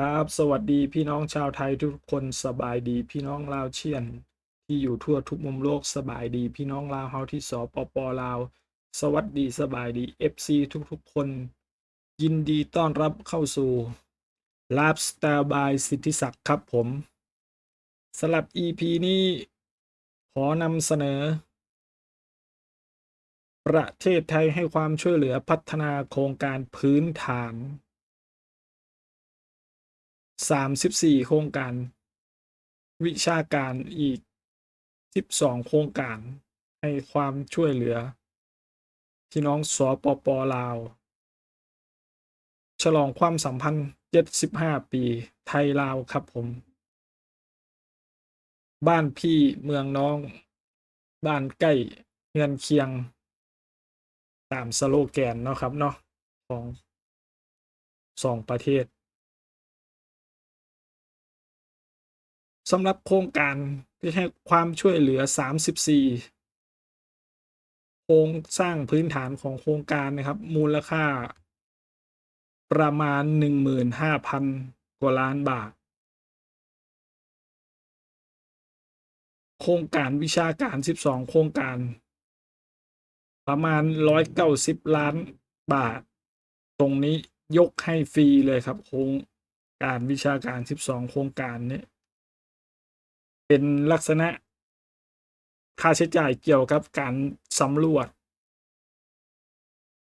ครับสวัสดีพี่น้องชาวไทยทุกคนสบายดีพี่น้องลาวเชียน ที่อยู่ทั่วทุกมุมโลกสบายดีพี่น้องลาวเฮาที่สปปลาว สวัสดีสบายดี FC ทุกๆคน ยินดีต้อนรับเข้าสู่ลาบสตาร์บายสิทธิศักดิ์ครับผมสำหรับ EP นี้ขอนำเสนอ ประเทศไทยให้ความช่วยเหลือพัฒนาโครงการพื้นฐาน 34 โครงการ วิชาการอีก 12 โครงการให้ความช่วยเหลือ พี่น้องสอปปลาว ฉลองความสัมพันธ์ 75 ปี ไทยลาวครับผม บ้านพี่เมืองน้อง บ้านใกล้เงินเคียง ตามสโลแกนเนาะครับเนาะของสองประเทศ สำหรับโครงการที่ให้ความช่วยเหลือ 34 โครงสร้างพื้นฐานของโครงการนะครับ มูลค่า ประมาณ 15,000 กว่าล้านบาท โครงการวิชาการ 12 โครงการ ประมาณ 190 ล้านบาท ตรงนี้ยกให้ฟรีเลยครับ โครงการวิชาการ 12 โครงการนี้ เป็นลักษณะ ค่าใช้จ่ายเกี่ยวกับการสำรวจ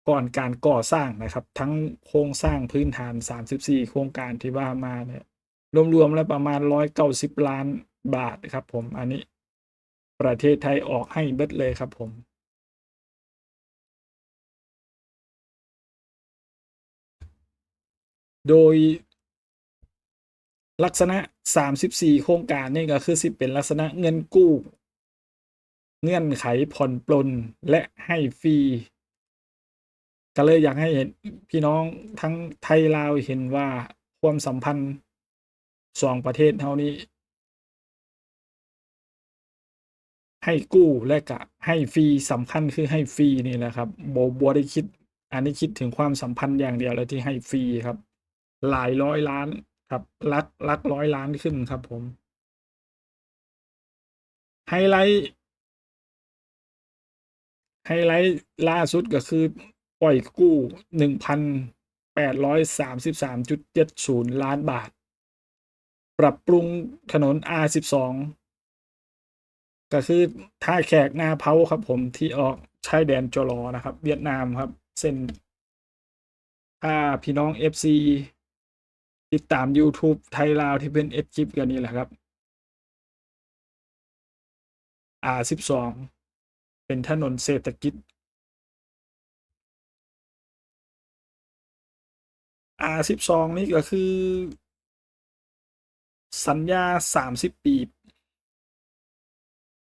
ก่อนการก่อสร้างนะครับ ทั้งโครงสร้างพื้นฐาน 34 โครงการที่ว่ามาเนี่ยรวมๆแล้วประมาณ 190 ล้านบาทครับผมอันนี้ประเทศไทยออกให้เบิดเลยครับผมโดย ลักษณะ 34 โครงการนี่ก็คือสิเป็นลักษณะเงินกู้ เงื่อนไขผ่อนปลนและให้ฟรีก็เลยอยากให้เห็นพี่น้องทั้งไทยลาวเห็นว่าความสัมพันธ์สองประเทศเท่านี้ ให้กู้และกะให้ฟรีสำคัญคือให้ฟรีนี่แหละครับโบบัวได้คิด อันนี้คิดถึงความสัมพันธ์อย่างเดียวเลยที่ให้ฟรีครับ หลายร้อยล้าน ครับลักลักร้อยล้านขึ้นครับผม ไฮไลท์ไฮไลท์ล่าสุดก็คือปล่อยกู้1,833.70ล้านบาท ปรับปรุงถนน R12 ก็คือท่าแขกหน้าเผาครับผมที่ออกชายแดนจรอนะครับ เวียดนามครับ เส้นถ้าพี่น้อง FC ติดตาม YouTube ไทยลาวที่เป็นเอฟจิปกันนี่แหละครับ R12 เป็นถนนเศรษฐกิจ R12 นี่ก็คือ สัญญา30ปี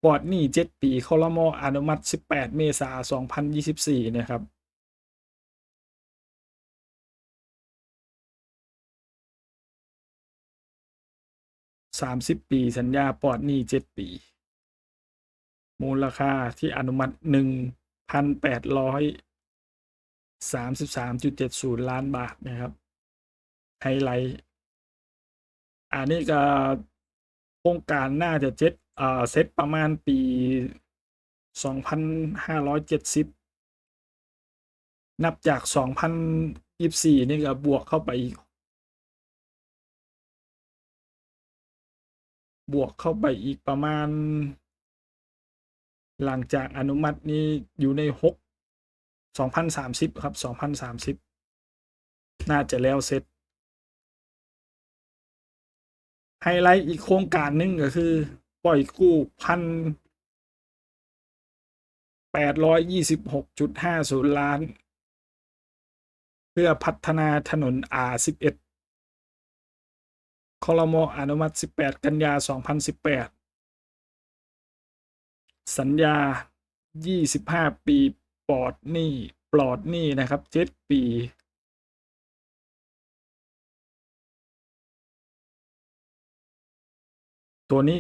ปอดนี้7ปีคอรมออนุมัติ18เมษาสองพันยน2024นะครับ 30ปี สัญญาปลอดหนี้7ปี มูลค่าที่อนุมัติ1,833.70ล้านบาทนะครับไฮไลท์อันนี้ก็โครงการน่าจะเจ็ดเอ่อเซตประมาณปี2,570นับจาก2024นี่ก็บวกเข้าไปอีก บวกเข้าไปอีกประมาณ หลังจากอนุมัตินี้อยู่ในหกสองพันสามสิบครับสองพันสามสิบน่าจะแล้วเสร็จไฮไลท์อีกโครงการหนึ่งก็คือ ปล่อยกู้พันแปดร้อยยี่สิบหกจุดห้าศูนย์ล้าน เพื่อพัฒนาถนน R11 คอรมออนุมัติ 18 กันยา 2018 สัญญา 25 ปีปลอดหนี้ปลอดหนี้นะครับ 7 ปี ตัวนี้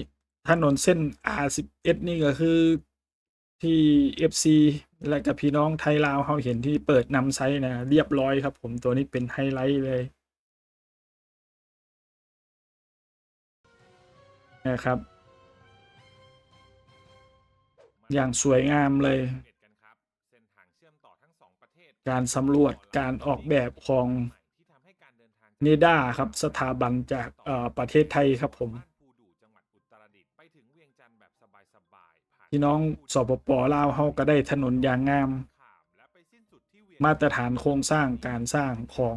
ถนนเส้น R11 นี่ก็คือที่ FC และกับพี่น้องไทยลาวเขาเห็นที่เปิดนำไซต์นะ เรียบร้อยครับผมตัวนี้เป็นไฮไลท์เลย นะครับ อย่างสวยงามเลย การสำรวจการออกแบบของเนดาครับสถาบันจากประเทศไทยครับผมพี่น้องสปปลาวเฮาก็ได้ถนนอย่างงาม มาตรฐานโครงสร้างการสร้างของ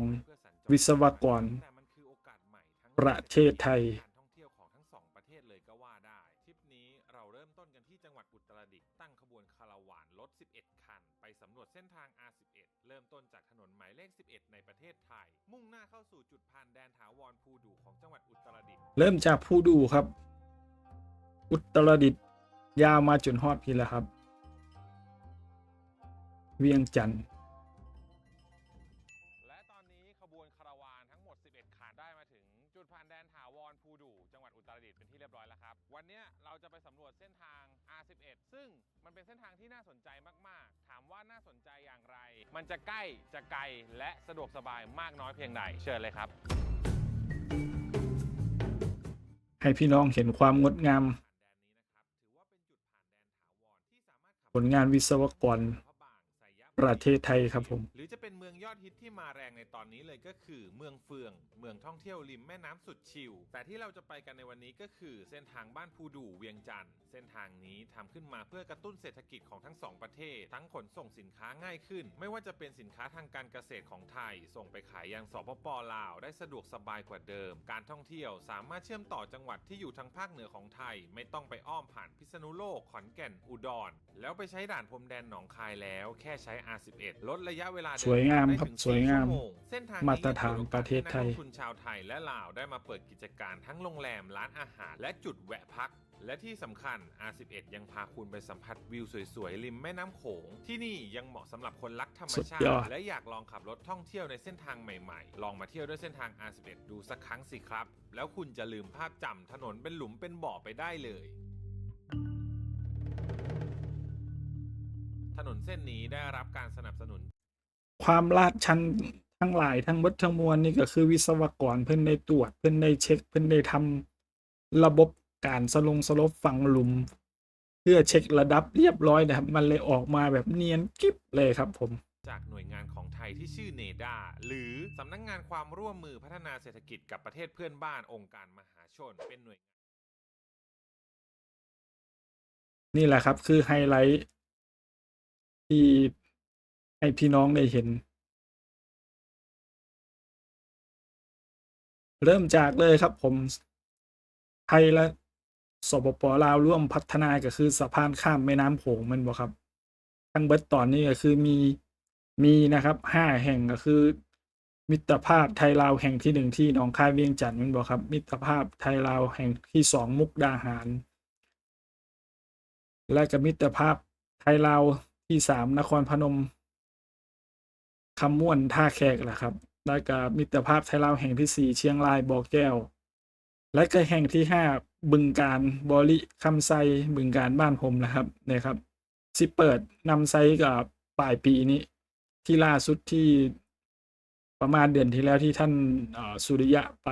วิศวกร ประเทศไทย เริ่มจากผู้ดูครับ อุตรดิตยาวมาจนฮอดพี่แล้วครับ เวียงจันทร์และตอนนี้ขบวนคาราวานทั้งหมด 11 คันได้มาถึง จุดผ่านแดนถาวรภูดูจังหวัดอุตรดิตถ์เป็นที่เรียบร้อยแล้วครับ วันเนี้ยเราจะไปสำรวจเส้นทาง R11 ซึ่งมันเป็นเส้นทางที่น่าสนใจมาก ๆ ถามว่าน่าสนใจอย่างไร มันจะใกล้จะไกลและสะดวกสบายมากน้อยเพียงใดเชิญเลยครับ ให้พี่น้องเห็นความงดงาม ผลงานวิศวกร ประเทศไทยครับผม หรือจะเป็นเมืองยอดฮิตที่มาแรงในตอนนี้เลยก็คือ เมืองเฟือง เมืองท่องเที่ยวริมแม่น้ำสุดชิลแต่ที่เราจะไปกันในวันนี้ก็คือ เส้นทางบ้านภูดูเวียงจันทร์เส้นทางนี้ทำขึ้นมาเพื่อกระตุ้นเศรษฐกิจของทั้งสองประเทศ ทั้งขนส่งสินค้าง่ายขึ้น ไม่ว่าจะเป็นสินค้าทางการเกษตรของไทย ส่งไปขายยังสปปลาว ได้สะดวกสบายกว่าเดิม การท่องเที่ยวสามารถเชื่อมต่อจังหวัดที่อยู่ทางภาคเหนือของไทย ไม่ต้องไปอ้อมผ่านพิษณุโลกขอนแก่นอุดร แล้วไปใช้ด่านพรมแดนหนองคายแล้วแค่ใช้ R11 ลดระยะเวลาเดินสวยงามทได้ครับถึงสวยงาม4ชั่โเส้นทางนี้มาตรฐานประเทศไทยให้นักลงทุนชาวไทยและลาวได้มาเปิดกิจการทั้งโรงแรมร้านอาหาร และจุดแวะพักและที่สำคัญ R11 ยังพาคุณไปสัมผัสวิวสวยๆ ริมแม่น้ำโขง ที่นี่ยังเหมาะสำหรับคนรักธรรมสุดชายอติดและอยากลองขับรถท่องเที่ยวในเส้นทางใหม่ๆ ลองมาเที่ยวด้วยเส้นทาง R11 ดูสักครั้งสิครับ แล้วคุณจะลืมภาพจำถนนเป็นหลุมเป็นบ่อไปได้เลย ถนนเส้นนี้ได้รับการสนับสนุน ความลาดชันทั้งหลายทั้งหมดทั้งมวลนี่ก็คือวิศวกรเพิ่นได้ตรวจเพิ่นได้เช็ค เพิ่นได้ทำระบบการสลงสลบฝังหลุม เพื่อเช็คระดับเรียบร้อยนะครับ มันเลยออกมาแบบเนียนกิ๊บเลยครับผมจากหน่วยงานของไทยที่ชื่อเนดาหรือสำนักงงานความร่วมมือพัฒนาเศรษฐกิจกับประเทศเพื่อนบ้านองค์การมหาชนเป็นหน่วย นี่แหละครับคือไฮไลท์ ที่ให้พี่น้องได้เห็น เริ่มจากเลยครับผม ไทยและสปปลาวร่วมพัฒนาก็คือสะพานข้ามแม่น้ำโขงมันบ่ครับ ทั้งเบิดตอนนี้ก็คือมีมีนะครับห้าแห่งก็คือ มิตรภาพไทยลาวแห่งที่หนึ่งที่หนองคายเวียงจันทร์มันบ่ครับ มิตรภาพไทยลาวแห่งที่สองมุกดาหาร และก็มิตรภาพไทยลาว ที่สามนครพนมคำม่วนท่าแขกแหละครับ และก็มิตรภาพไทยลาวแห่งที่สี่เชียงรายบ่อแก้ว และก็แห่งที่ห้าบึงการบอริคำไซบึงการบ้านผมนะครับเนะครับสิเปิดนำไซกับปลายปีนี้ ที่ล่าสุดที่ประมาณเดือนที่แล้วที่ท่านสุริยะไป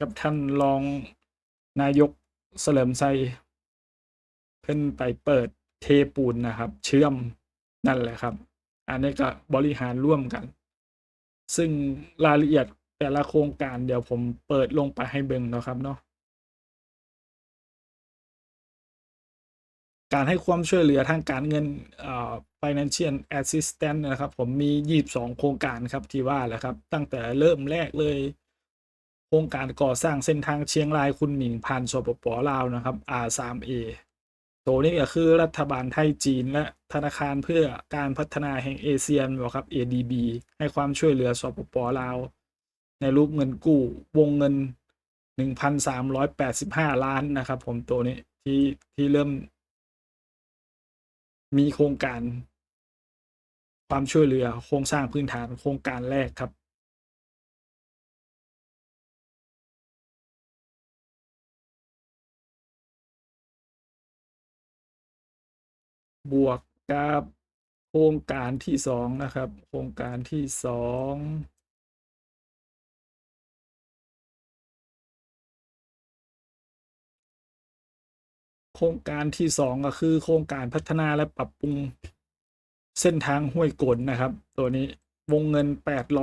กับท่านรองนายกเสลิมไซเพิ่นไปเปิด เทปูนนะครับ เชื่อมนั่นแหละครับ อันนี้ก็บริหารร่วมกัน ซึ่งรายละเอียดแต่ละโครงการเดี๋ยวผมเปิดลงไปให้เบิ่งนะครับเนาะการให้ความช่วยเหลือทางการเงินเอ่อ financial assistance นะครับ ผมมี 22 โครงการครับที่ว่าแหละครับ ตั้งแต่เริ่มแรกเลย โครงการก่อสร้างเส้นทางเชียงรายคุณหมิงผ่านสปปลาวนะครับ R3A ตัวนี้ก็คือรัฐบาลไทยจีนและธนาคารเพื่อการพัฒนาแห่งเอเชียนะครับ ADB ให้ความช่วยเหลือสปปลาว ในรูปเงินกู้วงเงิน 1,385 ล้านนะครับ ผมตัวนี้ที่ที่เริ่ม มีโครงการ ความช่วยเหลือโครงสร้างพื้นฐานโครงการแรกครับ บวกกับโครงการที่สองนะครับ โครงการที่สองโครงการที่สองก็คือโครงการพัฒนาและปรับปรุงเส้นทางห้วยโกนนะครับ ตัวนี้วงเงิน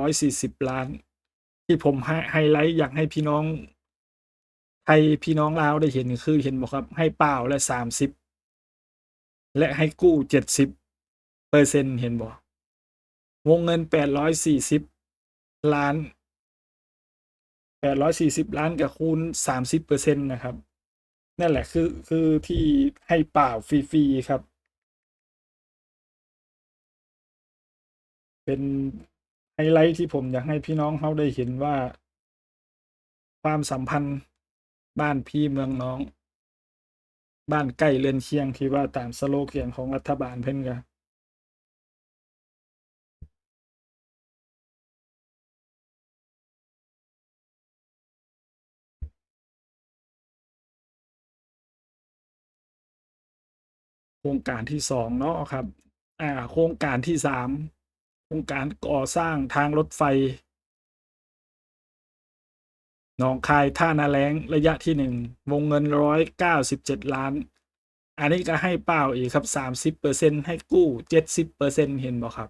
840 ล้าน ที่ผมไฮไลท์อยากให้พี่น้องไทยพี่น้องลาวได้เห็นคือเห็นบอกครับ ให้เปล่าและ 30 และให้กู้70เปอร์เซ็นเห็นบอกวงเงิน840ล้าน840ล้านกับคูณ30เปอร์เซ็นต์นะครับ นั่นแหละคือคือที่ให้เปล่าฟรีๆครับ เป็นไฮไลท์ที่ผมอยากให้พี่น้องเขาได้เห็นว่า ความสัมพันธ์บ้านพี่เมืองน้อง บ้านใกล้เรือนเคียงที่ว่าตามสโลแกนของรัฐบาลเพิ่นกันโครงการที่สองเนาะครับ อ่า โครงการที่สามโครงการก่อสร้างทางรถไฟ หนองคายท่านาแรงระยะที่หนึ่งวงเงินร้อยเก้าสิบเจ็ดล้าน อันนี้ก็ให้เป้าอีกครับสามสิบเปอร์เซ็นให้กู้เจ็ดสิบเปอร์เซ็นเห็นบ่ครับ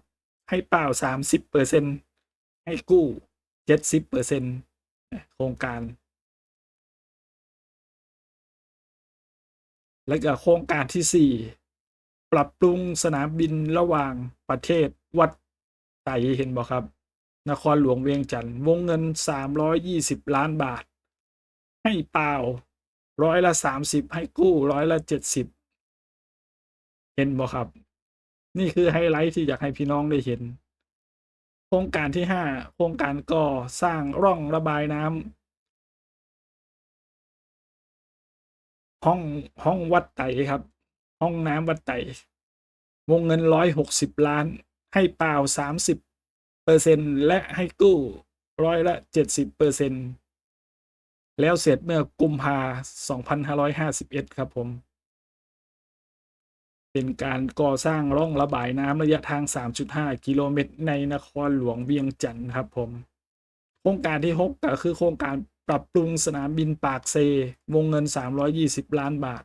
ให้เป้าสามสิบเปอร์เซ็นให้กู้เจ็ดสิบเปอร์เซ็นโครงการ และก็โครงการที่สี่ปรับปรุงสนามบินระหว่างประเทศวัดไต่เห็นบ่ครับ นครหลวงเวียงจันทร์วงเงิน 320 ล้านบาท ให้เปล่าร้อยละ 30 ให้กู้ร้อยละ 70 เห็นบ่ครับ นี่คือไฮไลท์ที่อยากให้พี่น้องได้เห็น โครงการที่ 5 โครงการก่อสร้างร่องระบายน้ำห้องห้องวัดไต่ครับ ห้องน้ำวัดไต่วงเงิน 160 ล้าน ให้เปล่า 30 เปอร์เซ็นและให้กู้ร้อยละเจ็ดสิบเปอร์เซ็นแล้วเสร็จเมื่อกุมภาสองพันห้าร้อยห้าสิบเอ็ดครับผม เป็นการก่อสร้างร่องระบายน้ำระยะทาง 3.5 กิโลเมตรในนครหลวงเวียงจันทร์ครับผม โครงการที่ 6 ก็คือโครงการปรับปรุงสนามบินปากเซ วงเงิน 320 ล้านบาท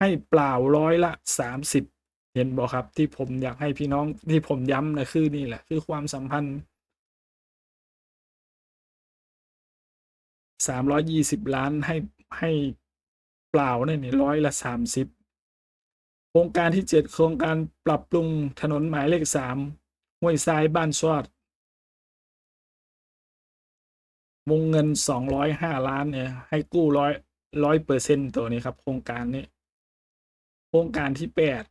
ให้เปล่าร้อยละ 30 เห็นบอกครับ ที่ผมอยากให้พี่น้องที่ผมย้ำนะคือนี่แหละ คือความสัมพันธ์สามร้อยยี่สิบล้านให้ให้เปล่าเนี่ยนี่ร้อยละสามสิบโครงการที่เจ็ดโครงการปรับปรุงถนนหมายเลขสามห้วยทรายบ้านสวดวงเงินสองร้อยห้าล้านเนี่ยให้กู้ร้อยร้อยเปอร์เซ็นตตัวนี้ครับ โครงการนี้ โครงการที่แปด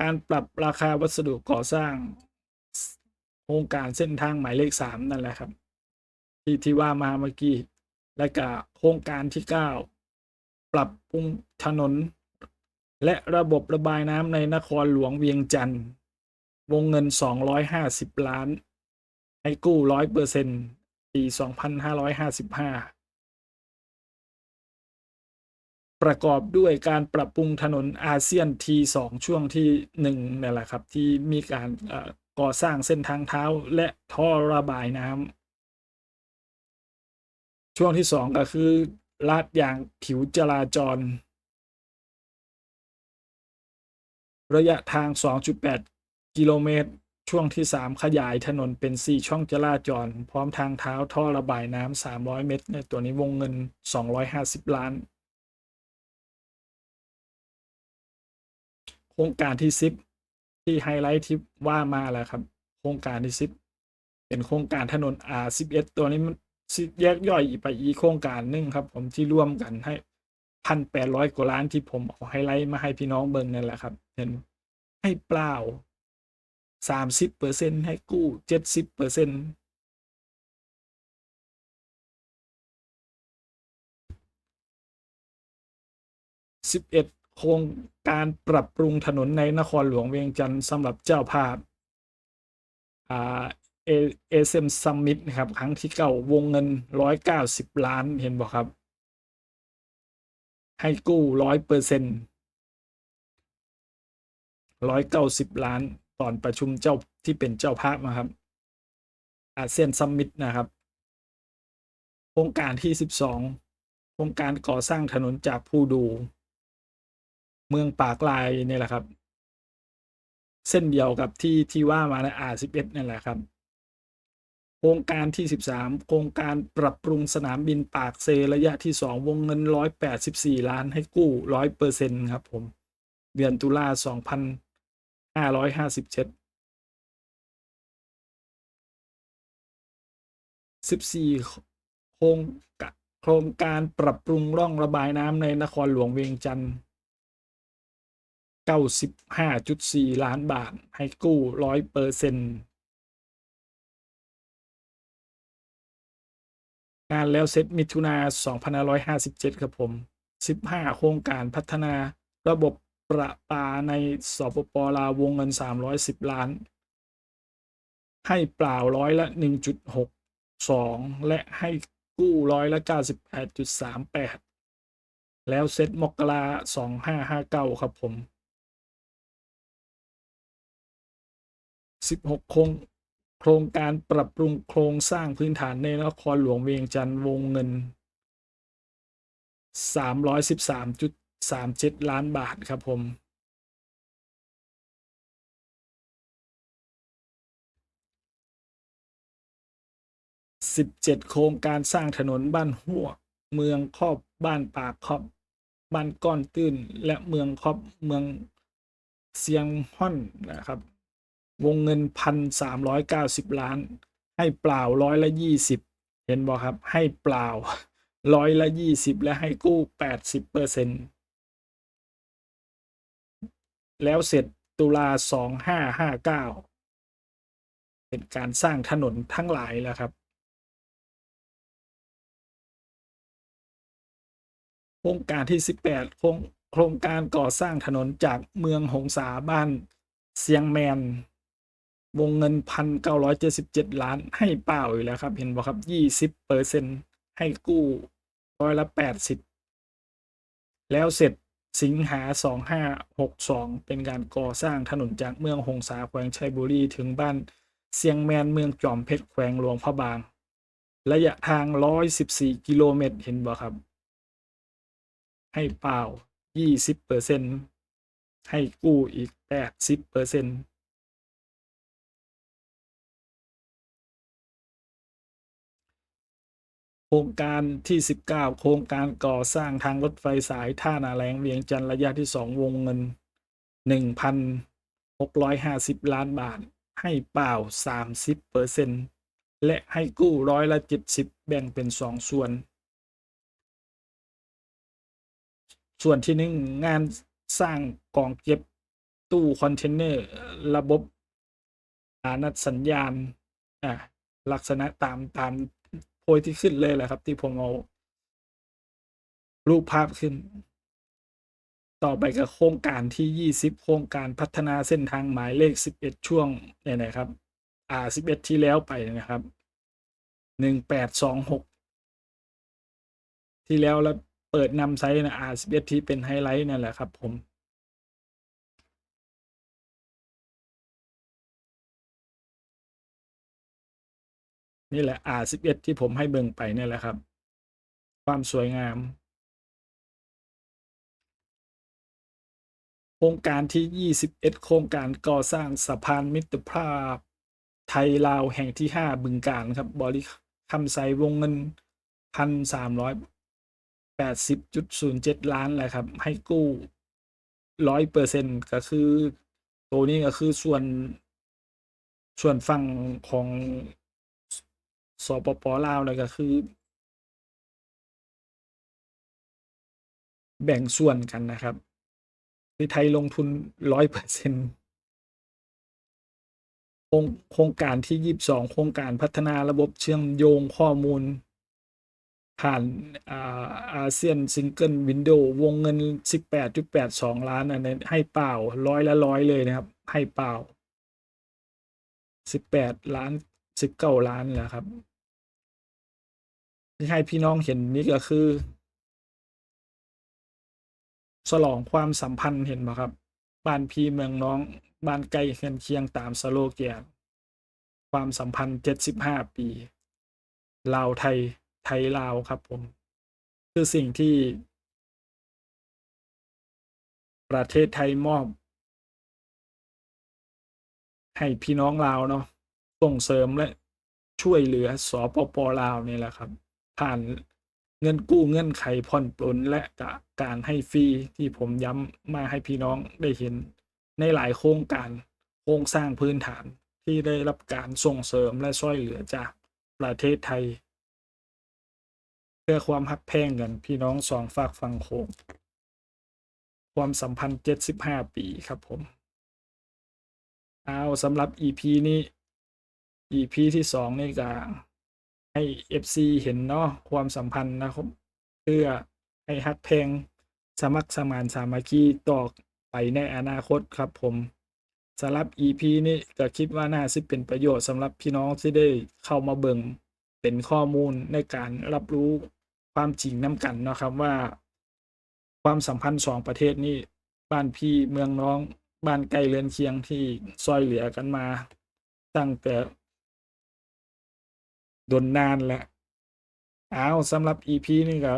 การปรับราคาวัสดุก่อสร้างโครงการเส้นทางหมายเลขสามนั่นแหละครับ ที่ที่ว่ามาเมื่อกี้และก็โครงการที่เก้าปรับปรุงถนน และระบบระบายน้ำในนครหลวงเวียงจันทร์วงเงิน 250 ล้าน ให้กู้ร้อยเปอร์เซ็นปี 2555 ประกอบด้วยการปรับปรุงถนนอาเซียนทีสองช่วงที่หนึ่งนี่แหละครับ ที่มีการก่อสร้างเส้นทางเท้าและท่อระบายน้ำช่วงที่สองก็คือลาดยางผิวจราจร ระยะทาง 2.8 กิโลเมตร ช่วงที่ 3 ขยายถนนเป็น 4 ช่องจราจร พร้อมทางเท้าท่อระบายน้ำ300 เมตร ในตัวนี้วงเงิน 250 ล้าน ครงการที่10ที่ไฮไลท์ที่ว่ามาแหละครับ โครงการที่10เป็นโครงการถนน R11 ตัวนี้มันแยกย่อยอีกไปอีกโครงการหนึงครับ ผมที่ร่วมกันให้พันแปดร้อยกว่าล้านที่ผมเอาไฮไลท์มาให้พี่น้องเบิ่งนั่นแหละครับ เห็นให้เปล่าสามสิบเปอร์เซ็นให้กู้เจ็ดสิบเปอร์เซ็นสิบเอ็ด โครงการปรับปรุงถนนในนครหลวงเวียงจันทร์สำหรับเจ้าภาพอ่าเอเซมซัมมิตนะครับ ครั้งที่เก้าวงเงินร้อยเก้าสิบล้านเห็นบอกครับ ให้กู้ร้อยเปอร์เซ็นร้อยเก้าสิบล้านตอนประชุมเจ้าที่เป็นเจ้าภาพนะครับอาเซียนซัมมิตนะครับ โครงการที่สิบสองโครงการก่อสร้างถนนจากผู้ดู เมืองปากลายเนี่ยแหละครับ เส้นเดียวกับที่ที่ว่ามาในอาสิบเอ็ดนั่นแหละครับ โครงการที่สิบสามโครงการปรับปรุงสนามบินปากเซระยะที่สองวงเงินร้อยแปดสิบสี่ล้านให้กู้ร้อยเปอร์เซ็นครับผม เดือนตุลาสองพันห้าร้อยห้าสิบเจ็ดสิบสี่โครงโครงการปรับปรุงร่องระบายน้ำในนครหลวงเวียงจันทร์ เก้าสิบห้าจุดสี่ล้านบาท ให้กู้ร้อยเปอร์เซ็นงานแล้วเสร็จมิถุนา2557 ครับผม 15 โครงการพัฒนาระบบประปาในสปปลาวงเงิน 310 ล้าน ให้เปล่าร้อยละ 1.62 และให้กู้ร้อยละ 98.38 แล้วเซ็ตมกรา2559 ครับผม 16 โครงโครงการปรับปรุงโครงสร้างพื้นฐานในนครหลวงเวียงจันทร์วงเงิน 313.37 ล้านบาทครับผม 17 โครงการสร้างถนนบ้านหัวกเมืองครอบบ้านปากครอบบ้านก้อนตื้น และเมืองครอบเมืองเซียงฮ่อนนะครับ วงเงินพันสามร้อยเก้าสิบล้าน ให้เปล่าร้อยละยี่สิบเห็นบอกครับ ให้เปล่าร้อยละยี่สิบและให้กู้แปดสิบเปอร์เซ็นแล้วเสร็จตุลาสองห้าห้าเก้าเป็นการสร้างถนนทั้งหลายแล้วครับโครงการที่ 18 โครงโครงการก่อสร้างถนนจากเมืองหงสาบ้านเซียงแมน วงเงินพันเก้าร้อยเจ็ดสิบเจ็ดล้านให้เปล่าอยู่แล้วครับ เห็นบอกครับยี่สิบเปอร์เซ็นให้กู้ร้อยละแปดสิบแล้วเสร็จสิงหา 2562 เป็นการก่อสร้างถนนจากเมืองหงสาแขวงชัยบุรีถึงบ้านเซียงแมนเมืองจอมเพชรแขวงหลวงพระบาง ระยะทาง 114 กิโลเมตรเห็นบ่ครับ ให้เปล่า 20%ให้กู้อีก 80% โครงการที่ 19 โครงการก่อสร้างทางรถไฟสายท่านาแรงเวียงจันทร์ระยะที่ 2 วงเงิน 1,650 ล้านบาท ให้เปล่า 30เปอร์เซ็นและให้กู้ร้อยละ70 แบ่งเป็น 2 ส่วน ส่วนที่หนึ่งงานสร้างกองเก็บตู้คอนเทนเนอร์ ระบบอานัดสัญญาณอะลักษณะตามตาม ยที่ขึ้นเลยแหละครับ ที่ผมเอารูปภาพขึ้น ต่อไปกับโครงการที่ 20 โครงการพัฒนาเส้นทางหมายเลข 11 ช่วงเนี่ยนะครับ อ่า 11 ที่แล้วไปนะครับ 1826 ที่แล้วแล้วเปิดนำไซต์นะ R11 ที่เป็นไฮไลท์นั่นแหละครับผม นี่แหละ R11 ที่ผมให้เบิ่งไปนี่แหละครับ ความสวยงาม โครงการที่ 21 โครงการก่อสร้างสะพานมิตรภาพ ไทยลาวแห่งที่ 5 บึงการครับ บริคำไซวงเงิน 1,380.07 ล้านแหละครับ ให้กู้ร้อยเปอร์เซ็นก็คือ ตัวนี้ก็คือส่วนส่วนฝั่งของ สปปลาวเลยก็คือ แบ่งส่วนกันนะครับ คือไทยลงทุนร้อยเปอร์เซ็นต์โครงการที่ยี่สิบสองโครงการพัฒนาระบบเชื่อมโยงข้อมูล ผ่านอาเซียนซิงเกิลวินโดว์วงเงิน 18.82 ล้าน อันนี้ให้เปล่าร้อยละร้อยเลยนะครับ ให้เปล่า 18 ล้าน 19ล้านแหละครับ ที่ให้พี่น้องเห็นนี่ก็คือ ฉลองความสัมพันธ์เห็นไหมครับบ้านพี่เมืองน้องบ้านใกล้เคียงเคียงตามสโลแกนความสัมพันธ์75ปี ลาวไทยไทยลาวครับผม คือสิ่งที่ ประเทศไทยมอบ ให้พี่น้องลาวเนาะ ส่งเสริมและช่วยเหลือสปปลาวนี่แหละครับ ผ่านเงินกู้เงื่อนไขผ่อนปลนและกะการให้ฟรีที่ผมย้ำมาให้พี่น้องได้เห็นในหลายโครงการโครงสร้างพื้นฐานที่ได้รับการส่งเสริมและช่วยเหลือจากประเทศไทย เพื่อความฮักแพงกันพี่น้องสองฝากฝั่งโขงความสัมพันธ์ 75 ปีครับผม เอาสำหรับ EP นี้ EP ที่สองนี่ก็ให้ FC เห็นเนาะความสัมพันธ์นะครับเพื่อให้ฮักแพลงสมัครสมานสามัคคีต่อไปในอนาคตครับผมสำหรับ EP นี้ก็คิดว่าน่าสิเป็นประโยชน์สำหรับพี่น้องที่ได้เข้ามาเบิ่งเป็นข้อมูลในการรับรู้ความจริงน้ำกันเนาะครับว่า ความสัมพันธ์สองประเทศนี้บ้านพี่เมืองน้องบ้านใกล้เรือนเคียงที่ซอยเหลือกันมา ตั้งแต่ ดนนานแล้วอ้าวสำหรับ EP นี่ก็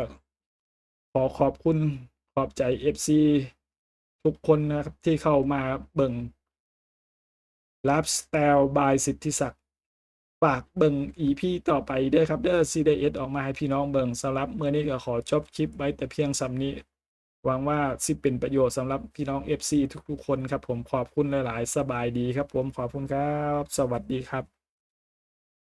ขอขอบคุณขอบใจ FC ทุกคนนะครับที่เข้ามาเบิ่ง Lab Style by สิทธิศักดิ์ฝากเบิ่ง EP ต่อไปด้วยครับเด้อ CDS ออกมาให้พี่น้องเบิ่งสำหรับเมื่อนี้ก็ขอจบคลิปไว้แต่เพียงสำนี้หวังว่าสิเป็นประโยชน์สำหรับพี่น้อง FC ทุกๆคนครับผมขอบคุณหลาย ๆ สบายดีครับผมขอบคุณครับ สวัสดีครับ